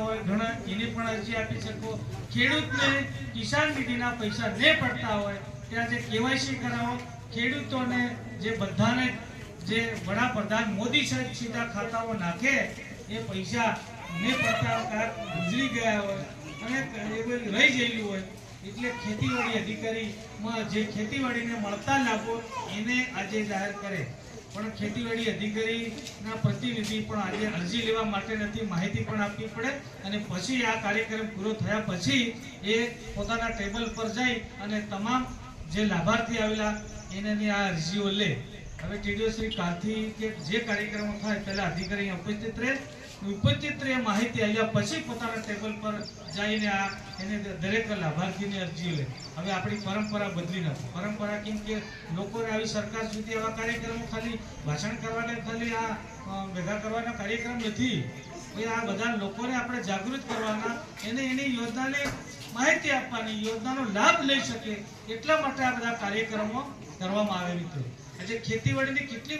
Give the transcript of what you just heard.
હોય, ઘણા જે કેવાયસી મોદી સાહેબ સીધા ખાતાઓ નાખે, એ પૈસા ને પડતા ગુજરી ગયા હોય અને એવું રહી હોય, એટલે ખેતીવાડી અધિકારીમાં જે ખેતીવાડીને મળતા લાભો, એને આજે જાહેર કરે. પણ ખેતીવાડી અધિકારીના પ્રતિનિધિ પણ આજે અરજી લેવા માટે નથી, માહિતી પણ આપવી પડે અને પછી આ કાર્યક્રમ પૂરો થયા પછી એ પોતાના ટેબલ પર જઈ અને તમામ જે લાભાર્થી આવેલા એનાની આ અરજીઓ લે. હવે ટીડીઓ કાલથી કે જે કાર્યક્રમો થાય, પહેલા અધિકારી ઉપસ્થિત રહે. ઉપસ્થિત રહે માહિતી આવ્યા પછી પોતાના ટેબલ પર જઈને આ એને દરેક લાભાર્થીની અરજી લે. હવે આપણી પરંપરા બદલી નાખો. પરંપરા કેમ કે લોકોને આવી સરકાર સુધી આવા કાર્યક્રમો ખાલી ભાષણ કરવાના ખાલી આ ભેગા કરવાના કાર્યક્રમ નથી. એ આ બધા લોકોને આપણે જાગૃત કરવાના એને એની યોજનાને માહિતી આપવાની, યોજનાનો લાભ લઈ શકે એટલા માટે આ બધા કાર્યક્રમો કરવામાં આવેલી છે આજે ખેતીવાડીની કેટલી